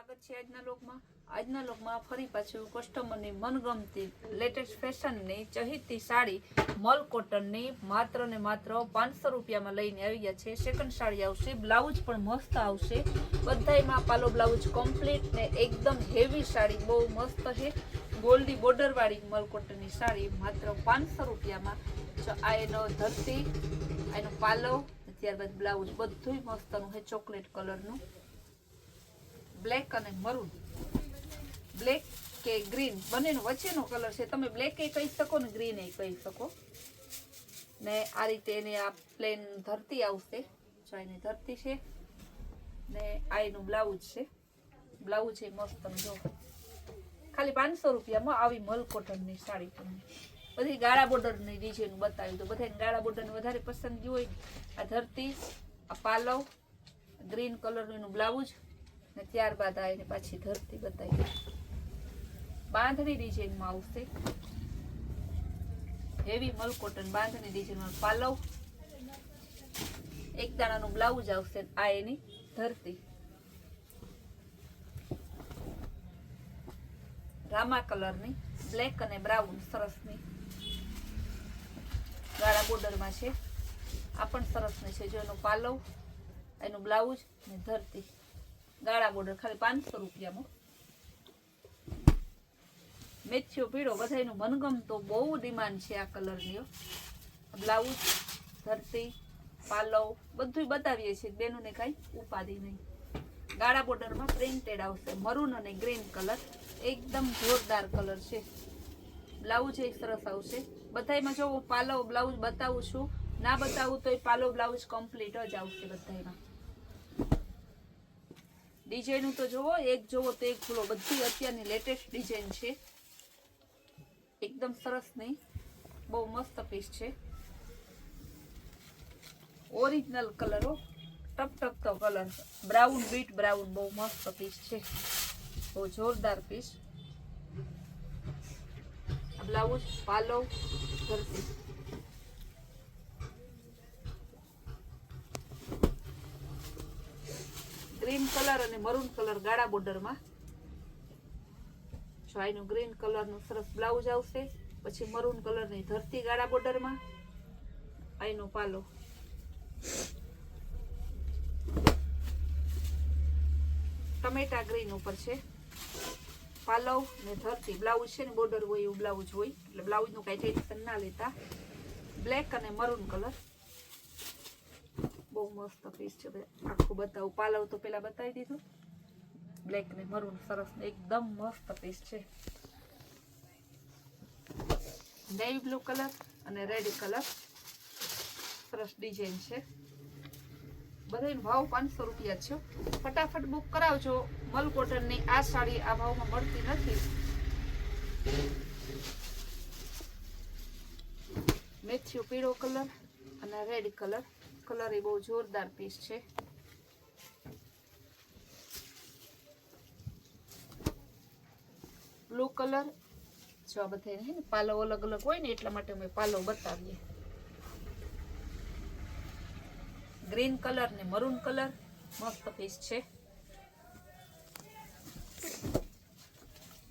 સ્વાગત છે આજના લોકમાં. આજના લોકમાં ફરી પાછું કસ્ટમરની મનગમતી લેટેસ્ટ ફેશનની ચહીતી સાડી મલ કોટનની માત્ર ને માત્ર પાંચસો રૂપિયામાં લઈને આવી ગયા છે. સેકન્ડ સાડી આવશે, બ્લાઉઝ પણ મસ્ત આવશે. બધાયમાં પાલો બ્લાઉઝ કમ્પ્લીટ ને એકદમ હેવી સાડી, બહુ મસ્ત છે. ગોલ્ડી બોર્ડરવાળી મલ કોટનની સાડી માત્ર પાંચસો રૂપિયામાં. આ એનો ધરતી એનો પાલો, ત્યારબાદ બ્લાઉઝ બધું મસ્તનું છે, ચોકલેટ કલરનું બ્લેક અને મરૂન. બ્લેક કે ગ્રીન બંનેનો વચ્ચેનો કલર છે. તમે બ્લેક એ કહી શકો ને ગ્રીન એ કહી શકો. ને આ રીતે એને આ પ્લેન ધરતી આવશે. જો એની ધરતી છે. ને આ એનું બ્લાઉઝ છે. બ્લાઉઝ એ મસ્ત જો. ખાલી પાંચસો રૂપિયામાં આવી મલ કોટનની સાડી તમને. બધી ગાળા બોર્ડરની ડિઝાઇન બતાવી તો બધાને ગાળા બોર્ડરની વધારે પસંદગી હોય, આ ધરતી, આ પાલવ ગ્રીન કલરનું એનું બ્લાઉઝ ને ત્યારબાદ આ એને પાછી ધરતી બતાવી બાંધણી ડિઝાઇનમાં આવશે. હેવી મલકોટન બાંધણી ડિઝાઇનમાં પાલવ. એક દાણાનું બ્લાઉઝ આવશે આ એની ધરતી. રામા કલરની બ્લેક અને બ્રાઉન સરસની. ગાળા બોર્ડરમાં છે. આ પણ સરસની છે, જો એનો પાલવ, એનું બ્લાઉઝ ને ધરતી. ગાળા બોર્ડર, ખાલી પાંચસો રૂપિયામાં મેથીઓ પીળો બધાયનું મનગમતો બહુ ડિમાન્ડ છે આ કલરની બ્લાઉઝ, ધરતી, પાલવ બધું બતાવીએ છીએ. બેનોને કાંઈ ઉપાધિ નહીં. ગાળા બોર્ડરમાં પ્રિન્ટેડ આવશે. મરૂન અને ગ્રીન કલર એકદમ જોરદાર કલર છે. બ્લાઉઝ એક સરસ આવશે. બધાયમાં જો હું પાલવ, બ્લાઉઝ બતાવું છું. ના બતાવું તો એ પાલો બ્લાઉઝ કમ્પ્લીટ જ આવશે બધાયમાં. ડિઝાઇન તો જોવો, એક જોવો તો એક ફૂલો બધી અત્યારની લેટેસ્ટ ડિઝાઇન છે. એકદમ સરસ નહીં. બહુ મસ્ત પીસ છે. ઓરિજિનલ કલરો ટપ ટપ તો કલર બ્રાઉન બીટ બ્રાઉન બહુ મસ્ત પીસ છે. બહુ જોરદાર પીસ બ્લાઉઝ પાલો ધરતી ગ્રીન કલર અને મરૂન કલર ગાળા બોર્ડરમાં જો આનું ગ્રીન કલરનું સરસ બ્લાઉઝ આવશે, પછી મરૂન કલરની ધરતી ગાળા બોર્ડરમાં આનો પાલો. ટમેટા ગ્રીન ઉપર છે. પાલવ ને ધરતી બ્લાઉઝ છે ને બોર્ડર હોય એવું બ્લાઉઝ હોય. એટલે બ્લાઉઝનું કાંઈ ટેન્શન ના લેતા. બ્લેક અને મરૂન કલર બહુ મસ્ત પીસ છે આખું બતાવું. પાલવ તો પેલા બતાવી દીધું. બ્લેક ને મરૂન સરસ એકદમ મસ્ત પીસ છે. નેવી બ્લુ કલર અને રેડ કલર સરસ ડિઝાઇન છે. બધાનો ભાવ પાંચસો રૂપિયા છે. ફટાફટ બુક કરાવજો. મલ કોટનની આ સાડી આ ભાવમાં મળતી નથી. મેથ્યુ પીળો કલર અને રેડ કલર કલર એ બહુ જોરદાર પીસ છે. બ્લુ કલર, જો બધા પાલો અલગ અલગ હોય ને એટલા માટે અમે પાલો બતાવીએ. ગ્રીન કલર ને મરૂન કલર, મસ્ત પીસ છે.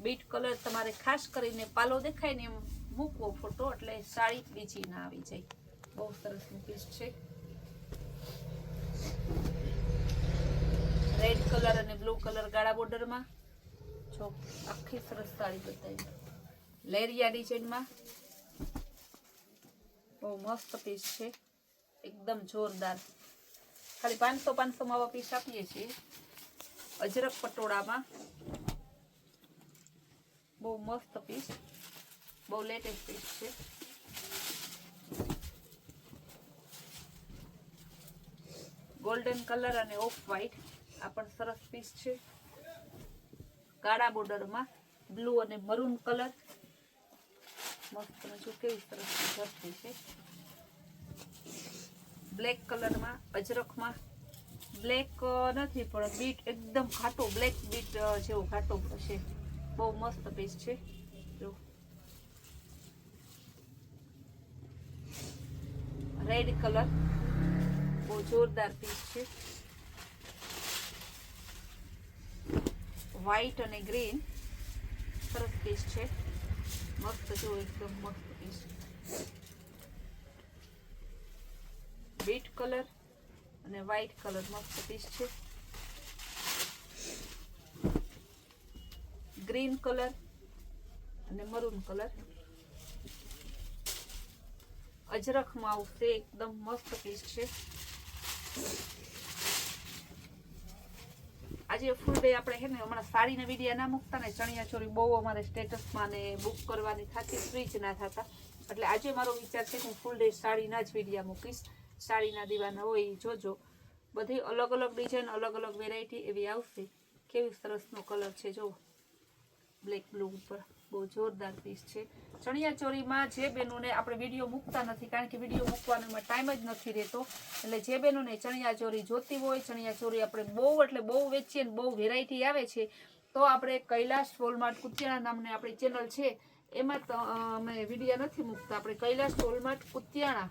બીટ કલર તમારે ખાસ કરીને પાલો દેખાય ને એમ મૂકવો ફોટો એટલે સાડી બીજી ના આવી જાય. બહુ સરસ પીસ છે. રેડ કલર અને બ્લુ કલર ગાળા બોર્ડરમાં. છો આખી સરસ સાડી બતાવી. લેરિયા ડિઝાઇનમાં. બહુ મસ્ત પીસ છે. એકદમ જોરદાર. ખાલી પાંચસો પાંચસોમાં આવા પીસ આપીએ છીએ. અજરક પટોળામાં. બહુ મસ્ત પીસ બહુ લેટેસ્ટ પીસ છે. ગોલ્ડન કલર અને ઓફ વ્હાઈટ આ પણ સરસ પીસ છે. કાળા બોર્ડરમાં બ્લુ અને મરૂન કલર મસ્ત જો કેવી સરસ ધરતી છે. બ્લેક કલરમાં અજરખમાં બ્લેક નથી, પણ બીટ એકદમ ઘાટો બ્લેક બીટ જેવો ઘાટો છે બહુ મસ્ત પીસ છે. જો રેડ કલર બહુ જોરદાર પીસ છે. વ્હાઈટ અને ગ્રીન સરસ પીસ છે. મસ્ત જો એકદમ મસ્ત પીસ બીટ કલર અને વ્હાઈટ કલર મસ્ત પીસ છે. ગ્રીન કલર અને મરૂન કલર અજરખમાં આવશે, એકદમ મસ્ત પીસ છે. આજે ફૂલ ડે આપણે છે ને હમણાં સાડીના વિડીયા ના મૂકતા ને ચણિયા ચોરી બહુ અમારે સ્ટેટસમાં ને બુક કરવાની થતી ફ્રી જ ના થતા. એટલે આજે મારો વિચાર છે કે હું ફૂલ ડે સાડીના જ વિડીયા મૂકીશ. સાડીના દીવાના હોય એ જોજો. બધી અલગ અલગ ડિઝાઇન અલગ અલગ વેરાયટી એવી આવશે. કેવી સરસનો કલર છે જો બ્લેક બ્લુ ઉપર. બહુ જોરદાર પીસ છે. ચણિયા ચોરીમાં જે બહેનોને આપણે વીડિયો મૂકતા નથી કારણ કે વીડિયો મૂકવાનો એમાં ટાઈમ જ નથી રહેતો. એટલે જે બહેનોને ચણિયા ચોરી જોતી હોય ચણિયા ચોરી આપણે બહુ એટલે બહુ વેચીએ ને બહુ વેરાયટી આવે છે તો આપણે કૈલાશ વોલમાર્ટ કુતિયાણા નામની આપણી ચેનલ છે. એમાં તો, અમે વીડિયો નથી મૂકતા. આપણે કૈલાશ વોલમાર્ટ કુતિયાણા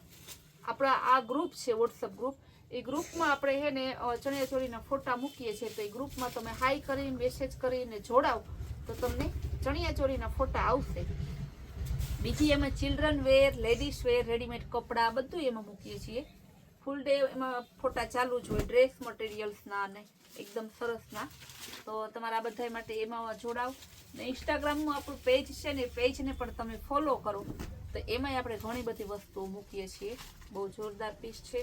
આપણા આ ગ્રુપ છે વોટ્સઅપ ગ્રુપ એ ગ્રુપમાં આપણે હે ને ચણિયાચોળીના ફોટા મૂકીએ છીએ. તો એ ગ્રુપમાં તમે હાઈ કરીને મેસેજ કરીને જોડાવ તો તમને ચણિયા ચોરીના ફોટા આવશે. બીજી એમાં children wear ladies wear readymade કપડાં બધું એમાં મૂકીએ છીએ. ફૂલ ડે એમાં ફોટા ચાલુ જ હોય ડ્રેસ મટીરિયલ્સના અને એકદમ સરસના તો તમારા બધા માટે એમાં જોડાવ. ને ઇન્સ્ટાગ્રામનું આપણું પેજ છે ને પેજને પણ તમે ફોલો કરો. તો એમાંય આપણે ઘણી બધી વસ્તુઓ મૂકીએ છીએ. બહુ જોરદાર પીસ છે.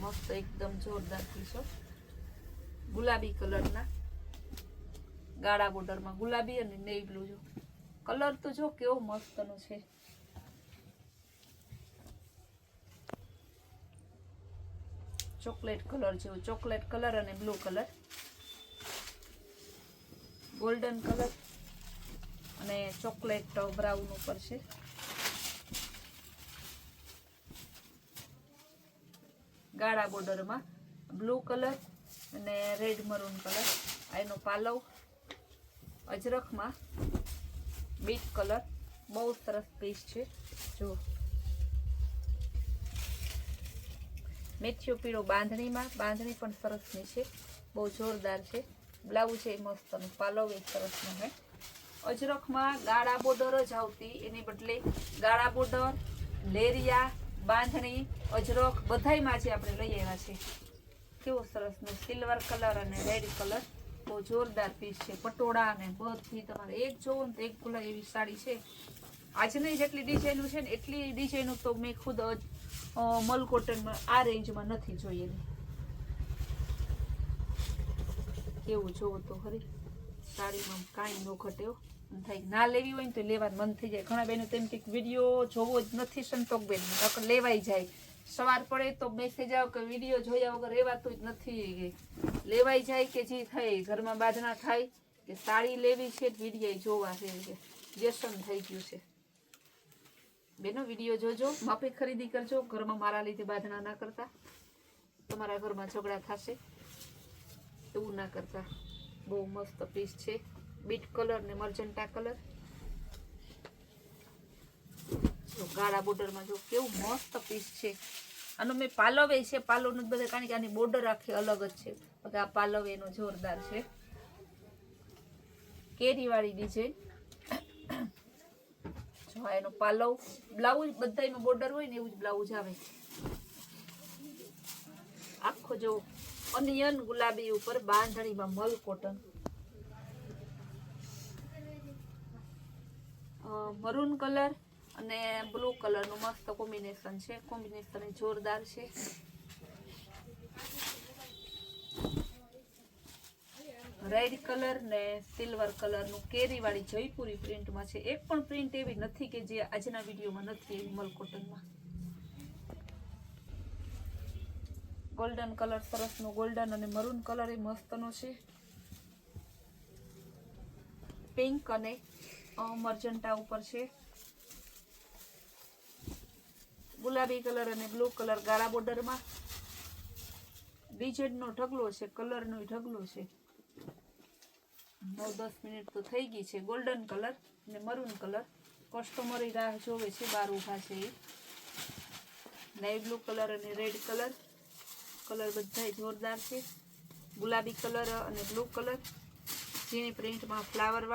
મસ્ત એકદમ જોરદાર પીસો ગુલાબી કલરના ગાળા બોર્ડરમાં ગુલાબી અને નેવી બ્લુ જો. કલર તો જો કેવો મસ્તનો છે. ચોકલેટ કલર જેવો, ચોકલેટ કલર અને બ્લુ કલર. ગોલ્ડન કલર અને ચોકલેટ બ્રાઉન ઉપર છે. ગાળા બોર્ડરમાં બ્લુ કલર અને રેડ મરૂન કલર. એનો પાલવ અજરખમાં બીટ કલર બહુ સરસ પીસ છે. જો. મેથીઓ પીળો બાંધણીમાં, બાંધણી પણ સરસની છે. બહુ જોરદાર છે. બ્લાઉઝ એ મસ્તનું પાલવ એ સરસ હે અજરખમાં ગાળા બોર્ડર જ આવતી. એની બદલે ગાળા બોર્ડર, લેરિયા, બાંધણી, અજરખ બધાયમાં જે આપણે લઈ આવ્યા છે કેવો સરસનો સિલ્વર કલર અને રેડ કલર બહુ જોરદાર પીસ છે, પટોળા ને બધી તમારે એક જોવો ને તો એક ભૂલા એવી સાડી છે. આજની જેટલી ડિઝાઇનો છે ને, એટલી ડિઝાઇનું તો મેં ખુદ મલ કોટનમાં આ રેન્જમાં નથી જોયેલી. કેવું જોવો તો ખરી. સાડીમાં કાંઈ ન ઘટ્યો થાય ના લેવી હોય ને તો લેવા મન થઈ જાય. ઘણા બહેનો તેમ કે વીડિયો જોવો જ નથી સંતોકબેન લેવાઈ જાય. સવાર પડે તો મેસેજ આવે કે વીડિયો જોયા વગર રહેવાતું જ નથી. લેવાઈ જાય કે જે થાય, ઘરમાં બાજના થાય, કે સાડી લેવી છે, વીડિયો જોવા છે, કે વ્યસન થઈ ગયું છે. બેનો, વીડિયો જોજો, માફી ખરીદી કરજો, ઘરમાં મારા લીધે બાધના ના કરતા. તમારા ઘરમાં ઝઘડા થશે, એવું ના કરતા. બહુ મસ્ત પીસ છે. બીટ કલર ને મર્જન્ટા કલર જો ગાળા બોર્ડરમાં જો કેવું મસ્ત પીસ છે. આનો મેં પાલવે છે પાલવનું જ બધા, કારણ કે આની બોર્ડર આખી અલગ જ છે. આ પાલવ એનો જોરદાર છે. કેરીવાળી ડિઝાઇન જો એનો પાલવ, બ્લાઉઝ બધાયનો બોર્ડર હોય ને એવું જ બ્લાઉઝ આવે. આખો જો અનિયન ગુલાબી ઉપર બાંધણીમાં મલ કોટન મરૂન કલર અને બ્લુ કલરનું મસ્ત કોમ્બિનેશન છે. કોમ્બિનેશન જોરદાર છે. રેડ કલર ને સિલ્વર કલરનું કેરીવાળી જયપુરી પ્રિન્ટમાં છે. એક પણ પ્રિન્ટ એવી નથી કે જે આજના વિડીયોમાં નથી એવી મલ કોટનમાં ગોલ્ડન કલર સરસનો ગોલ્ડન અને મરૂન કલર એ મસ્તનો છે. પિંક અને મર્જન્ટા ઉપર છે. ગુલાબી કલર અને બ્લુ કલર ગાળા બોર્ડરમાં. ડિઝાઇનનો ઢગલો છે, કલરનો ઢગલો છે. નવ દસ મિનિટ તો થઈ ગઈ છે, ગોલ્ડન કલર અને મરૂન કલર. કસ્ટમરી રાહ જોવે છે, બાર ઊભા છે એ. નેવી બ્લુ કલર અને રેડ કલર. કલર બધાય જોરદાર છે. ગુલાબી કલર અને બ્લુ કલર. જેની પ્રિન્ટમાં ફ્લાવર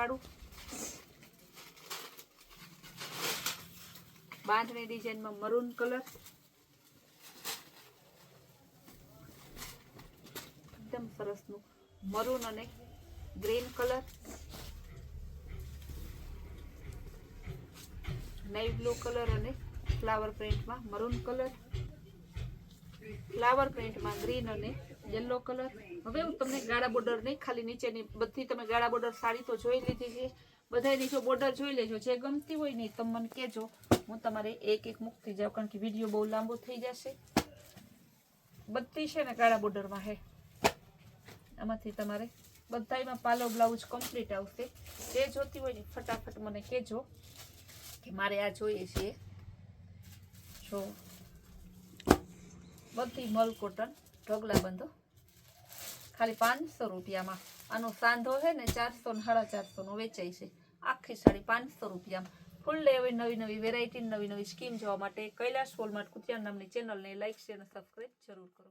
બાંધણી ડિઝાઇનમાં મરૂન કલર. એકદમ સરસનું મરૂન અને green colour. Navy blue colour અને ફ્લાવર પ્રિન્ટમાં મરૂન કલર. ફ્લાવર પ્રિન્ટમાં ગ્રીન અને યલો કલર. હવે હું તમને ગાળા બોર્ડર નહીં, ખાલી નીચેની બધી તમે ગાળા બોર્ડર સાડી તો જોઈ લીધી છે. બધાની જો બોર્ડર જોઈ લેજો, જે ગમતી હોય ને તમે મને કહેજો. હું તમારે એક એક મૂકતી જાઉં, કારણ કે વીડિયો બહુ લાંબો થઈ જશે. બધી છે ને કાળા બોર્ડરમાં હે. આમાંથી તમારે બધાયમાં પાલો બ્લાઉઝ કમ્પ્લીટ આવશે. જે જોતી હોય ને ફટાફટ મને કહેજો કે મારે આ જોઈએ છે. જો. બધી મલ કોટન, ઢગલા બંધો. ખાલી પાંચસો રૂપિયામાં. આનો સાંધો છે ને ચારસો ને સાડા ચારસોનો વેચાય છે. આખી સાડી પાંચસો રૂપિયામાં. ફૂલ લેવી, નવી નવી વેરાયટી નવી નવી સ્કીમ જોવા માટે કૈલાશ વોલમાર્ટ કુતિયાન નામની ચેનલને લાઇક શેર અને સબસ્ક્રાઈબ જરૂર કરો.